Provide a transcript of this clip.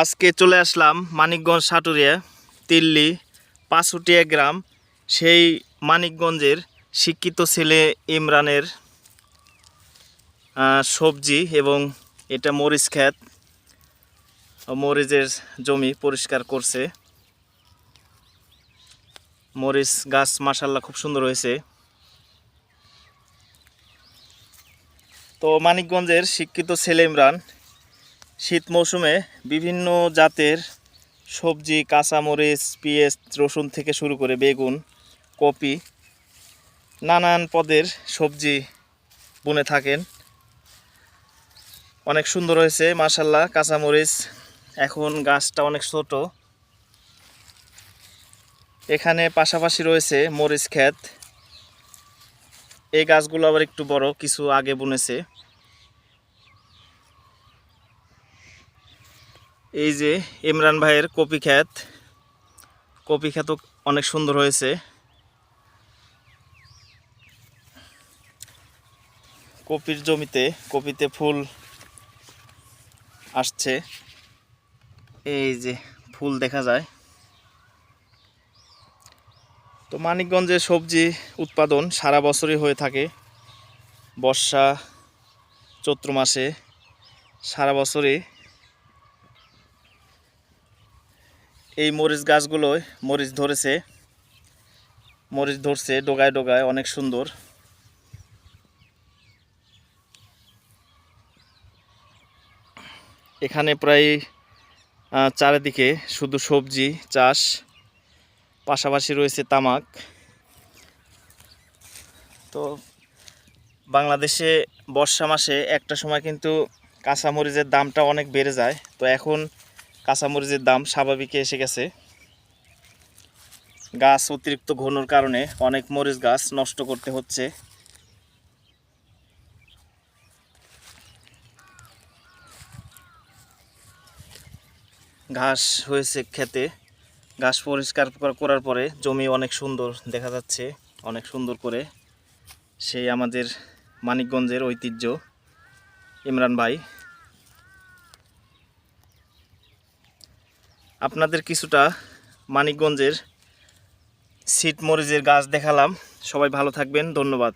আজকে চলে আসলাম মানিকগঞ্জ সাটুরিয়া, তিল্লি, পাঁচুটিয়া গ্রাম। সেই মানিকগঞ্জের শিক্ষিত ছেলে ইমরানের সবজি এবং এটা মরিচ ক্ষেত। মরিচের জমি পরিষ্কার করছে। মরিচ গাছ মাসাল্লাহ খুব সুন্দর হয়েছে। তো মানিকগঞ্জের শিক্ষিত ছেলে ইমরান শীত মৌসুমে বিভিন্ন জাতের সবজি, কাঁচামরিচ, পেঁয়াজ, রসুন থেকে শুরু করে বেগুন, কপি, নানান পদের সবজি বুনে থাকেন। অনেক সুন্দর হয়েছে মার্শাল্লাহ কাঁচামরিচ। এখন গাছটা অনেক ছোট। এখানে পাশাপাশি রয়েছে মরিচ ক্ষেত। এই গাছগুলো আবার একটু বড়, কিছু আগে বুনেছে। এই যে ইমরান ভাইয়ের কপি ক্ষেত কপি ক্ষেতও অনেক সুন্দর হয়েছে। কপির জমিতে, কপিতে ফুল আসছে। এই যে ফুল দেখা যায়। তো মানিকগঞ্জে সবজি উৎপাদন সারা বছরই হয়ে থাকে। বর্ষা চৈত্র মাসে সারা বছরই এই মরিচ গাছগুলোয় মরিচ ধরেছে। মরিচ ধরছে, ডোগায় ডোগায়, অনেক সুন্দর। এখানে প্রায় চারিদিকে শুধু সবজি, চাষ, পাশাপাশি রয়েছে তামাক। তো বাংলাদেশে বর্ষা মাসে একটা সময় কিন্তু কাঁচামরিচের দামটা অনেক বেড়ে যায়। তো এখন কাঁচামরিচের দাম স্বাভাবিকে এসে গেছে। গাছ অতিরিক্ত ঘনর কারণে অনেক মরিচ গাছ নষ্ট করতে হচ্ছে। ঘাস হয়েছে খেতে। ঘাস পরিষ্কার করার পরে জমি অনেক সুন্দর দেখা যাচ্ছে, অনেক সুন্দর করে। সেই আমাদের মানিকগঞ্জের ঐতিহ্য। ইমরান ভাই আপনাদের কিছুটা মানিকগঞ্জের সিট মরিচের গাছ দেখালাম। সবাই ভালো থাকবেন ধন্যবাদ।